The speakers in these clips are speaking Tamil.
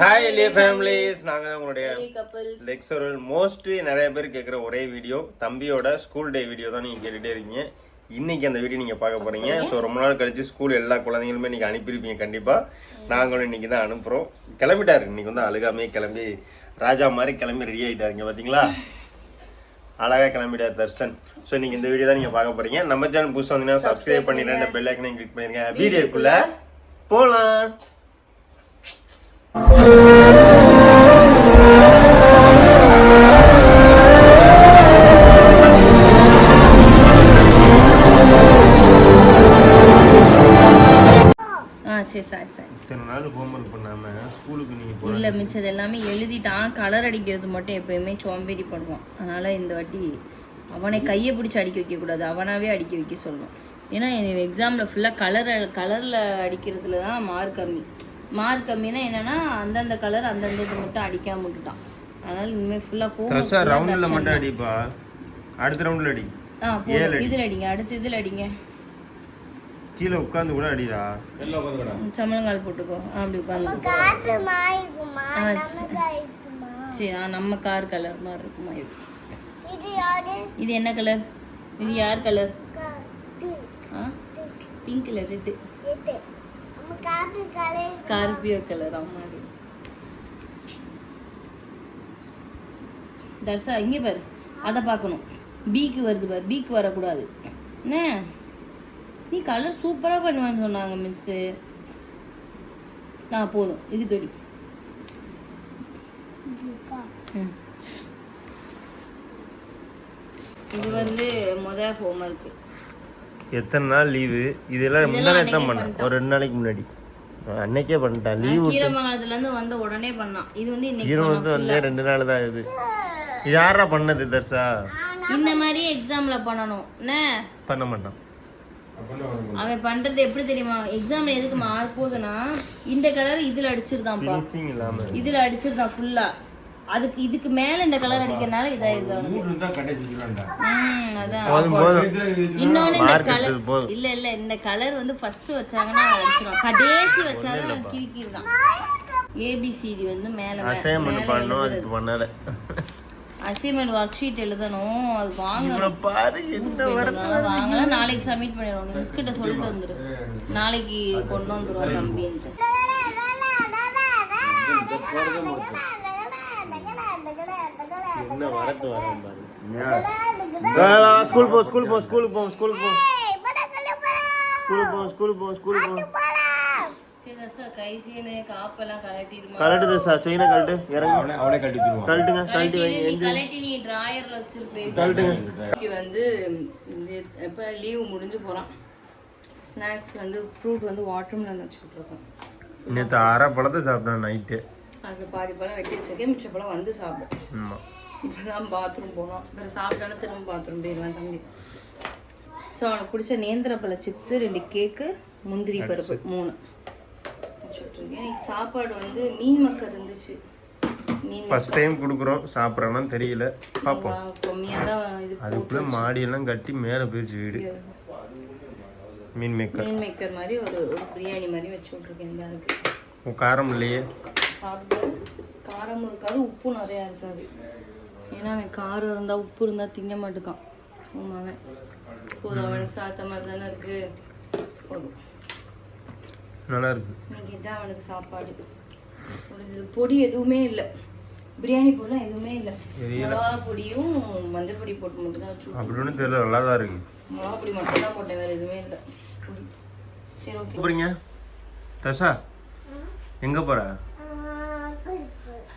ஹாய் லே ஃபேமிலிஸ் நாங்கள் உங்களுடைய. லெக்சரல். மோஸ்ட்லி நிறைய பேர் கேட்குற ஒரே வீடியோ. தம்பியோட ஸ்கூல் டே வீடியோ தான் நீங்கள் கேட்டுகிட்டே இருக்கீங்க. இன்னைக்கு அந்த வீடியோ நீங்கள் பார்க்க போகிறீங்க ஸோ ரொம்ப நாள் கழிச்சு ஸ்கூல் எல்லா குழந்தைங்களுமே இன்னைக்கு அனுப்பியிருப்பீங்க கண்டிப்பாக நாங்களும் இன்னைக்கு தான் அனுப்புகிறோம் கிளம்பிட்டாரு. இன்னைக்கு வந்து அழுகாமே கிளம்பி ராஜா மாதிரி கிளம்பி ரெடி ஆகிட்டாருங்க பார்த்தீங்களா அழகா கிளம்பிட்டார் தர்ஷன். ஸோ இன்னைக்கு இந்த வீடியோ தான் நீங்கள் பார்க்க போகிறீங்க நம்ம சேனல் புதுசாக வந்தீங்கன்னா சப்ஸ்கிரைப் பண்ணிடுறேன் பெல் ஐக்கனையும் கிளிக் பண்ணிருங்க வீடியோக்குள்ளே போகலாம் சரி சாரி சாரி. இத்தனை நாள் ஹோம்ஒர்க் ஸ்கூலுக்கு இல்லை மிச்சது எல்லாமே எழுதிட்டான் கலர் அடிக்கிறது மட்டும் எப்பயுமே சோம்பேறி பண்ணுவான் அதனால இந்த வாட்டி அவனை கையை பிடிச்சி அடிக்க வைக்கக்கூடாது அவனாவே அடிக்க வைக்க சொல்லணும். ஏன்னா எக்ஸாமில் ஃபுல்லாக கலர் கலரில் அடிக்கிறதுல தான் மார்க் கம்மி. மார்க் கம்மினா என்னன்னா அந்தந்த கலர் அந்தந்த இது மட்டும் அடிக்காம விட்டுட்டான். அதனால இனிமேல் ஃபுல்லாக தர்ஷா ஹோம் ரவுண்டில் மட்டும் அடிப்பா. அடுத்த ரவுண்டில் அடி. ஆ போதும். இதில் அடிங்க. அடுத்து இதில் அடிங்க. கீழே உட்காந்து கூட அடிடா. சமணங்கால் போட்டுக்கோ. ஆ, அப்படி உட்காந்து சரி. ஆ, நம்ம கார் கலர் மாதிரி இருக்குமா இது? இது என்ன கலர் இது யார் கலர் ஆ? Pink colour red. Scorpio colour அம்மாடி தர்சா இங்கே பாரு அதை பார்க்கணும். பீக்கு வருது பாரு பீக்கு வரக்கூடாது. என்ன? நீ கலர் சூப்பராக பண்ணுவேன்னு சொன்னாங்க மிஸ்ஸு ஆ போதும். இது கடி. இது வந்து முத ஹோம்ஒர்க்கு எத்தனை நாள் லீவு இதெல்லாம் முன்னாடி தான் பண்ணேன். ஒரு ரெண்டு நாளைக்கு முன்னாடி. நான் அன்னைக்கே பண்ணிட்டேன். லீவு கீரமங்கலத்துல இருந்து வந்த உடனே பண்ணான். இது வந்து இன்னைக்கு வந்து வந்தே ரெண்டு நாள் தான் இது இது யாரா பண்ணது தர்ஷா? இந்த மாதிரி எக்ஸாம்ல பண்ணணும். என்ன? பண்ண மாட்டான். அவன் பண்றது எப்படி தெரியுமா? எக்ஸாம்ல எதுக்கு மார்க் போகுதுன்னா இந்த கலர் இதுல இல்லாம. இதுல அடிச்சிருந்தான் ஃபுல்லா அதுக்கு இதுக்கு மேல இந்த கலர் அடிக்கிறனால போதும் இன்னொன்னு இந்த கலர் இல்ல இல்ல இந்த கலர் வந்து ஃபர்ஸ்ட் வச்சாங்கன்னா அடிச்சிருவான் கடைசி வச்சாலும் கிரிக்கிருதான் ஏபிசிடி வந்து மேல அசைன்மெண்ட் அதுக்கு பண்ணல அசைன்மெண்ட் ஒர்க் ஷீட் எழுதணும் அது வாங்கணும். வாங்கலாம். நாளைக்கு சப்மிட் பண்ணிடுவோம். நீ மிஸ் கிட்ட சொல்லிட்டு வந்துரு. நாளைக்கு கொண்டு வந்துருவா தம்பின்ட்டு. என்ன வரத்து ஸ்கூல் போ ஸ்கூல் போ ஸ்கூல் போ ஸ்கூல் போ. ஸ்கூல் போ ஸ்கூல் போ ஸ்கூல் போ. சரி தர்ஷா, கை சீனு காப்பெல்லாம் கலட்டிடுமா கலட்டு தர்ஷா செயினை கழட்டு. இறங்கு. அவனே கழட்டுங்க கழட்டி கலட்டி கலட்டி கழட்டுங்க. வந்து இப்போ லீவு முடிஞ்சு போகிறான் ஸ்நாக்ஸ் வந்து ஃப்ரூட் வந்து வாட்டர்மெலன் வச்சு விட்ருக்கோம் நேற்று அரை பழத்தை சாப்பிட்டேன் நைட்டு அதில் பாதி பழம் வெட்டி வச்சிருக்கேன் மிச்ச பழம் வந்து சாப்பிடும். ஆமா. இப்போ தான் பாத்ரூம் போனோம். அப்புறம் சாப்பிட்டாலும் திரும்ப பாத்ரூம் போயிடுவேன் தம்பி. ஸோ அவனுக்கு பிடிச்ச நேந்திர பழ சிப்ஸு ரெண்டு கேக்கு முந்திரி பருப்பு மூணு. வச்சு விட்ருக்கேன் இன்னைக்கு சாப்பாடு வந்து மீன் மக்கர் இருந்துச்சு. மீன் ஃபர்ஸ்ட் டைம் கொடுக்குறோம். சாப்பிட்றான்னு தெரியல. பார்ப்போம் கம்மியாக தான் இது அதுக்குள்ளே மாடியெல்லாம் கட்டி மேலே போயிடுச்சு வீடு. மீன் மேக்கர். மீன் மேக்கர் மாதிரி ஒரு ஒரு பிரியாணி மாதிரி வச்சு விட்ருக்கேன் பேருக்கு காரம் இல்லையே? சாப்பிட்டு காரமும் இருக்காது உப்பும் நிறையா இருக்காது. ஏன்னா அவன் காரம் இருந்தால் உப்பு இருந்தால் திங்க மாட்டுக்கான். அவன். போதும் அவனுக்கு சாத்த மாதிரி தானே இருக்கு. போதும். நல்லா இருக்கு. இன்னைக்கு இதுதான் அவனுக்கு சாப்பாடு. முடிஞ்சது. பொடி எதுவுமே இல்லை. பிரியாணி பொடிலாம் எதுவுமே இல்லை. மிளகா பொடியும் மஞ்சள் பொடி போட்டு மட்டும் தான் வச்சு அப்படி ஒன்றும் தெரியல நல்லா தான் இருக்கு. மிளகா பொடி மட்டும் தான் போட்டேன் வேறு எதுவுமே இல்லை. சரி ஓகே போறீங்க தர்ஷா எங்க போற?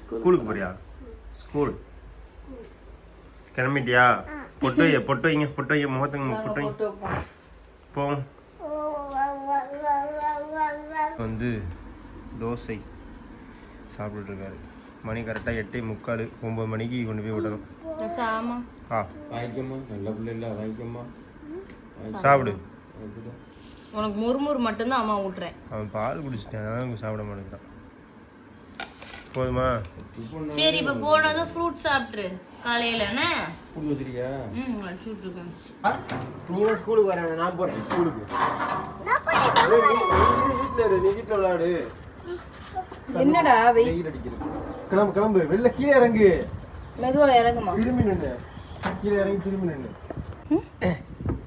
ஸ்கூலுக்கு போறியா? ஸ்கூல். கிளம்பிட்டியா? பொட்டு வை பொட்டு வைங்க பொட்டு வைங்க முகத்துக்கு பொட்டு வைங்க போவோம் வந்து தோசை சாப்பிட்டுட்டு இருக்காரு மணி கரெக்டாக எட்டே முக்கால் ஒம்பது மணிக்கு கொண்டு போய் விடணும். ஆ. வாங்கிக்கம்மா நல்ல பிள்ளை இல்லை வாங்கிக்கம்மா. சாப்பிடு. உனக்கு முறுமுறு மட்டும்தான் அம்மா விட்றேன் அவன் பால் குடிச்சிட்டான் அதனால சாப்பிட மாட்டேங்கிறான். போதுமா? சரி இப்ப போனதும் ஃப்ரூட் சாப்பிட்ரு காலையில என்ன? வச்சிருக்கியா? ம் நீ ஸ்கூலுக்கு வரேன் நான் போறேன் ஸ்கூலுக்கு வீட்டில் இரு நீ வீட்டில் விளையாடு என்னடா வெய் வெயில் அடிக்கிறது கிளம்பு கிளம்பு. வெளில கீழே இறங்கு. மெதுவா இறங்குமா? திரும்பி நின்று கீழே இறங்கி திரும்பி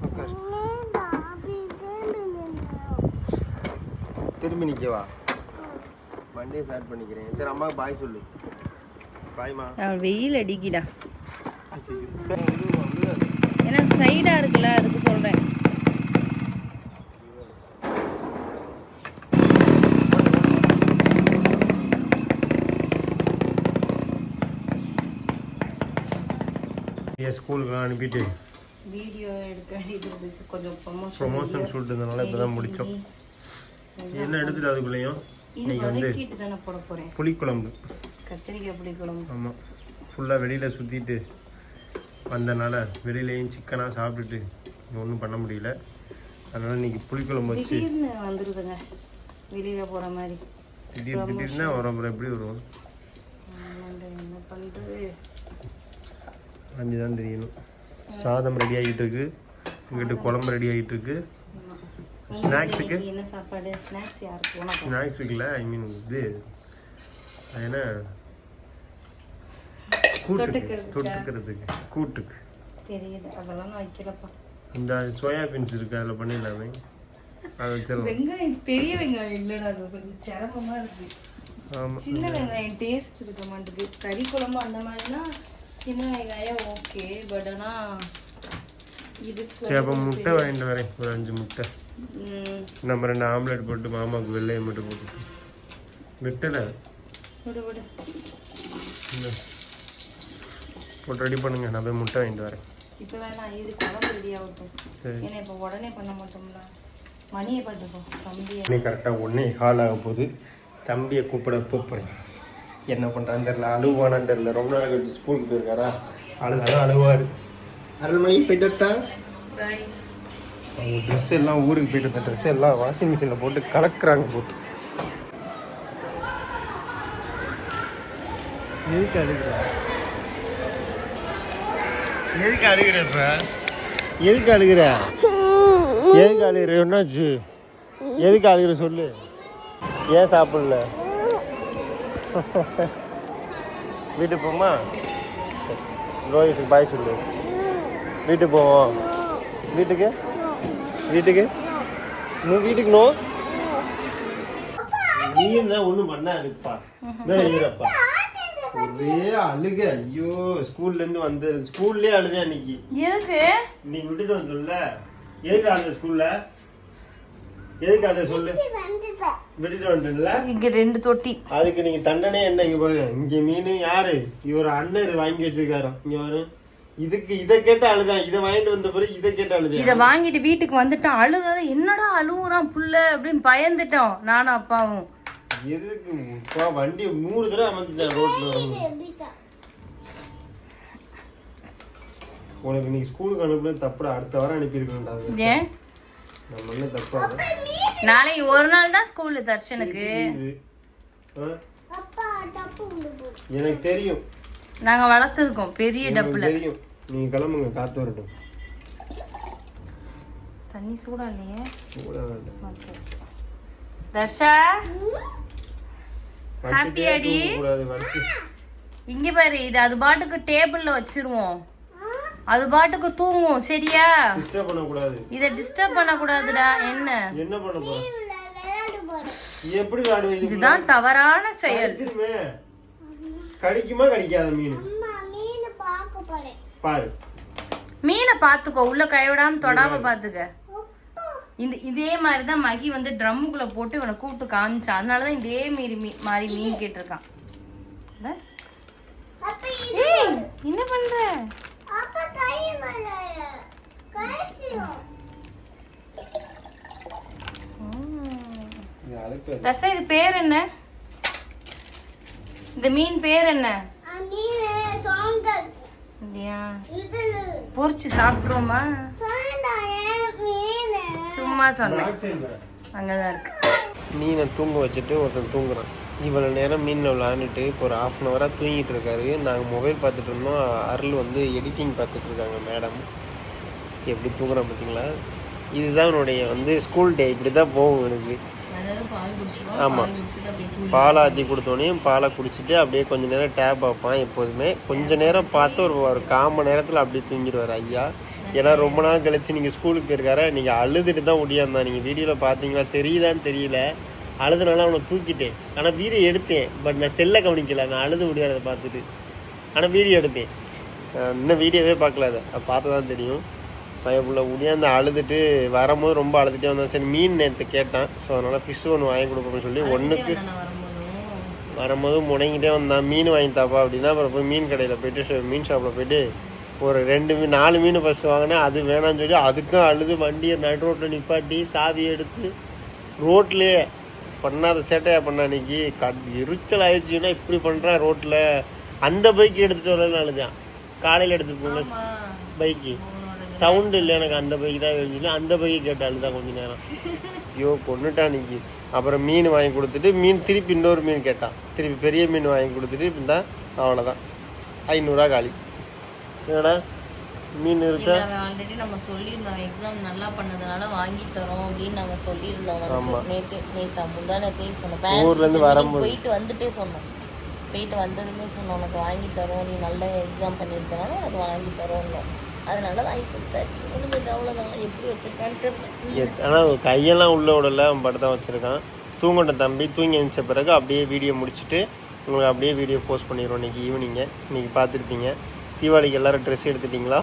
உட்காரு. திரும்பி நிக்கவா வண்டியை ஸ்டார்ட் பண்ணிக்கிறேன். சரி அம்மாவுக்கு பாய் சொல்லு. பாய்மா வெயில் அடிக்கிடா. ஏன்னா சைடா இருக்குல்ல அதுக்கு சொல்றேன். என் ஸ்கூலுக்கு அனுப்பிட்டு. வீடியோ எடுக்க வேண்டியது இருந்துச்சு. கொஞ்சம் ப்ரொமோஷன் ப்ரொமோஷன் ஷூட் இருந்தனால இப்போ தான் முடித்தோம் என்ன எடுத்துட்டு அதுக்குள்ளேயும்? இது வதக்கிட்டு தானே போட போறேன். புளிக்குழம்பு. கத்திரிக்காய் புளி குழம்பு ஆமாம் ஃபுல்லாக வெளியில் சுற்றிட்டு வந்தனால வெளியிலையும் சிக்கனாக சாப்பிட்டுட்டு ஒன்றும் பண்ண முடியல. அதனால் இன்னைக்கு புளிக்குழம்பு வச்சு திடீர்னு வந்துருதுங்க. வெளியில போற மாதிரி. திடீர் திடீர்னா வரும் எப்படி வரும்? ஆமாண்டா, என்ன பண்றது? அஞ்சு தான் தெரியணும். சாதம் ரெடி ஆகிட்டு இருக்கு. இங்கிட்டு குழம்பு ரெடி ஆகிட்டு இருக்கு. ஸ்நாக்ஸுக்கு? என்ன சாப்பாடு? ஸ்நாக்ஸ் யாருக்கு உனக்கு ஸ்நாக்ஸுக்கு இல்லை ஐ மீன் இது என்ன? கூட்டுக்கு தொட்டுக்கிறதுக்கா? கூட்டுக்கு. தெரியுது அதெல்லாம் நான் வைக்கலப்பா. இந்த சோயாபீன்ஸ் இருக்கு அதில் பண்ணிடலாமே. அதை வச்சிடலாம். வெங்காயம் பெரிய வெங்காயம் இல்லைடா அது கொஞ்சம் சிரமமா இருக்கு. சின்ன வெங்காயம் டேஸ்ட் இருக்க மாட்டேங்குது. கறி குழம்பு அந்த மாதிரினா சின்ன வெங்காயம் ஓகே பட் ஆனா இதுக்கு சரி அப்போ முட்டை வாங்கிட்டு வரேன். ஒரு அஞ்சு முட்டை. நம்ம ரெண்டு ஆம்லெட் போட்டு மாமாவுக்கு வெள்ளையை மட்டும் போட்டு வெட்டலை? போட்டு ரெடி பண்ணுங்க. நான் போய் முட்டை வாங்கிட்டு வரேன். இப்போ வேணாம். இது குழம்பு ரெடி ஆகட்டும். சரி. ஏன்னா இப்போ உடனே பண்ண மாட்டோம்ல. மணியை பார்த்துக்கோ தம்பியை. கரெக்டாக ஒன்றே ஹால் ஆக போகுது. தம்பியை கூப்பிட போகிறேன் என்ன பண்ணுறான்னு தெரில அழுவானான்னு தெரில ரொம்ப நாள் கழிச்சு ஸ்கூலுக்கு போயிருக்காரா? அழுதாலும் அழுவார். அருள்மணி போயிட்டு அவங்க ட்ரெஸ் எல்லாம் ஊருக்கு போயிட்டு இருந்த ட்ரெஸ் எல்லாம் வாஷிங் மிஷினில் போட்டு கலக்குறாங்க போட்டு. எதுக்கு அழுகிற? எதுக்கு அழுகிற எதுக்கு அழுகுற? எதுக்கு அழுகுற? என்னாச்சு? எதுக்கு அழுகுற சொல்லு. ஏன் சாப்பிடல? வீட்டுக்கு போமா? சரி. பாய் சொல்லு. வீட்டுக்கு போவோம். வீட்டுக்கு? வீட்டுக்கு? நீ வீட்டுக்கு நோ? நீ என்ன ஒன்றும் பண்ணாதுப்பா. இருப்பா ஒரே அழுக. ஐயோ ஸ்கூல்ல இருந்து வந்து ஸ்கூல்லே அழுதே அன்னைக்கு. எதுக்கு? நீ விட்டுட்டு வந்தல எதுக்கு அழுத ஸ்கூல்ல? எதுக்கு அழுத சொல்லு. விட்டுட்டு வந்துட்டல இங்க ரெண்டு தொட்டி. அதுக்கு நீங்க தண்டனை என்ன இங்க பாருங்க இங்க மீன் யாரு? இவர் அண்ணர் வாங்கி வச்சிருக்காரு. இங்க பாரு. இதுக்கு இதை கேட்டு அழுதான். இதை வாங்கிட்டு வந்த பிறகு இதை கேட்டு அழுதேன் இத வாங்கிட்டு வீட்டுக்கு வந்துட்டான் அழுதது என்னடா அழுவுறான் புள்ள அப்படின்னு பயந்துட்டோம் நானும் அப்பாவும். எதுக்கு இப்போ வண்டி மூணு தடவை அமர்ந்துட்டேன் ரோட்ல. உனக்கு நீ ஸ்கூலுக்கு அனுப்புறது தப்புடா. அடுத்த வாரம் அனுப்பியிருக்கணும்டா அது. ஏன்? நம்ம என்ன தப்பா? நாளைக்கு ஒரு நாள் தான் ஸ்கூலு தர்ஷனுக்கு? எனக்கு தெரியும். நாங்க வளர்த்துருக்கோம். பெரிய டப்புல. தெரியும். நீங்க கிளம்புங்க காத்து வரட்டும். தண்ணி சூடா இல்லையே. தர்ஷா? வச்சுட்டே அடி. இங்க பாரு இது அது பாட்டுக்கு டேபிள்ல வச்சிருவோம். அது பாட்டுக்கு தூங்கும் சரியா? Disturb பண்ணக்கூடாது. இத டிஸ்டர்ப் பண்ண கூடாதுடா என்ன? என்ன பண்ண போற? எப்படி இதுதான் தவறான செயல். கடிக்குமா கடிக்காத மீன்? பாரு. மீனை பாத்துக்கோ உள்ள கைவிடாம தொடாம பாத்துக்க. இந்த இதே மாதிரி தான் மகி வந்து ட்ரம்முக்குள்ள போட்டு இவனை கூப்பிட்டு காமிச்சான் அதனாலதான் இதே மீறி மீ மாதிரி மீன் கேட்டிருக்கான். என்ன பண்ற? இது பேர் என்ன? இந்த மீன் பேர் என்ன? இல்லையா? பொரிச்சு சாப்பிட்ருவோமா சும்மா சொன்னேன். அங்கதான் இருக்கு. மீனை தூங்க வச்சுட்டு ஒருத்தன் தூங்குறான். இவ்வளோ நேரம் மீனில் விளாண்டுட்டு இப்போ ஒரு ஆஃப் அன் ஹவராக தூங்கிட்டு இருக்காரு. நாங்கள் மொபைல் பார்த்துட்டு இருந்தோம். அருள் வந்து எடிட்டிங் பார்த்துட்டு இருக்காங்க மேடம் எப்படி தூங்குறான் பார்த்தீங்களா இதுதான் என்னுடைய வந்து ஸ்கூல் டே இப்படி தான் போகும் எனக்கு. அதாவது பால் ஆற்றி கொடுத்தோனையும் பாலை குடிச்சிட்டு அப்படியே கொஞ்ச நேரம் டேப் பார்ப்பான் எப்போதுமே. கொஞ்ச நேரம் பார்த்து ஒரு ஒரு கால் மணி நேரத்தில் அப்படியே தூங்கிடுவார் ஐயா. ஏன்னா ரொம்ப நாள் கழிச்சு நீங்கள் ஸ்கூலுக்கு போயிருக்காரு நீங்கள் அழுதுட்டு தான் முடியாந்தான் நீங்கள் வீடியோவில் பார்த்தீங்களா? தெரியுதான்னு தெரியல. அழுதுனால அவனை தூக்கிட்டேன். ஆனால் வீடியோ எடுத்தேன். பட் நான் செல்லை கவனிக்கல. நான் அழுது முடியாத பார்த்துட்டு. ஆனால் வீடியோ எடுத்தேன். இன்னும் வீடியோவே பார்க்கல அதை. அதை பார்த்து தான் தெரியும். பயப்புள்ள முடியாந்து அழுதுட்டு வரும்போது ரொம்ப அழுதுட்டே வந்தான். சரி மீன் நேற்று கேட்டான். ஸோ அதனால் ஃபிஷ் ஒன்று வாங்கி கொடுப்போம்னு சொல்லி ஒன்றுக்கு வரும்போது முடங்கிட்டே வந்தான். மீன் வாங்கி தாப்பா அப்படின்னா அப்புறம் போய் மீன் கடையில் போயிட்டு மீன் ஷாப்பில் போயிட்டு ஒரு ரெண்டு மீன் நாலு மீன் ஃபஸ்ட்டு வாங்கினேன். அது வேணாம்னு சொல்லி அதுக்கும் அழுது வண்டியை நடு ரோட்டில் நிப்பாட்டி சாவி எடுத்து ரோட்லேயே பண்ணாத சேட்டையா பண்ண அன்னைக்கு. கட் எரிச்சல் ஆயிடுச்சுன்னா இப்படி பண்ணுறான் ரோட்டில் அந்த பைக் எடுத்துகிட்டு வரலன்னு அழுதான். காலையில் எடுத்துட்டு ஆமா. பைக்கு சவுண்டு இல்லை எனக்கு அந்த பைக் தான் வேணும்னு அந்த பைக்கு கேட்டு அழுதான் கொஞ்ச நேரம். ஐயோ கொண்டுட்டான் அன்னைக்கு அப்புறம் மீன் வாங்கி கொடுத்துட்டு மீன் திருப்பி இன்னொரு மீன் கேட்டான். திருப்பி பெரிய மீன் வாங்கி கொடுத்துட்டு இருந்தா அவ்வளோதான் ஐநூறுரூவா காலி. என்னடா? மீன் இருக்கா? ஆல்ரெடி நம்ம சொல்லியிருந்தோம் எக்ஸாம் நல்லா பண்ணதுனால வாங்கி தரோம் அப்படின்னு நாங்க சொல்லியிருந்தோம். அவனுக்கு. நேத்து நேத்து முந்தா நேத்தே சொன்னோம் ஊர்ல இருந்து Parents வரும்போது. போயிட்டு வந்துட்டே சொன்னோம் போயிட்டு வந்ததுமே சொன்னோம் உனக்கு வாங்கி தரோம். நீ நல்ல எக்ஸாம் பண்ணியிருக்கனால உனக்கு வாங்கி தரோம்னு. அதனால வாங்கி கொடுத்தாச்சு. ஒன்றும் அவ்வளோதான் எப்படி வச்சிருக்கான்னு தெரியல. ஆனால் கையெல்லாம் உள்ள விடல. அவன் படம் தான் வச்சுருக்கான். தூங்கட்ட தம்பி. தூங்கி எழுந்த பிறகு அப்படியே வீடியோ முடிச்சுட்டு உங்களுக்கு அப்படியே வீடியோ போஸ்ட் பண்ணிடுவோம் இன்னைக்கு ஈவினிங்க இன்னைக்கு பார்த்துருப்பீங்க. தீபாவளிக்கு எல்லாரும் ட்ரெஸ் எடுத்துட்டிங்களா?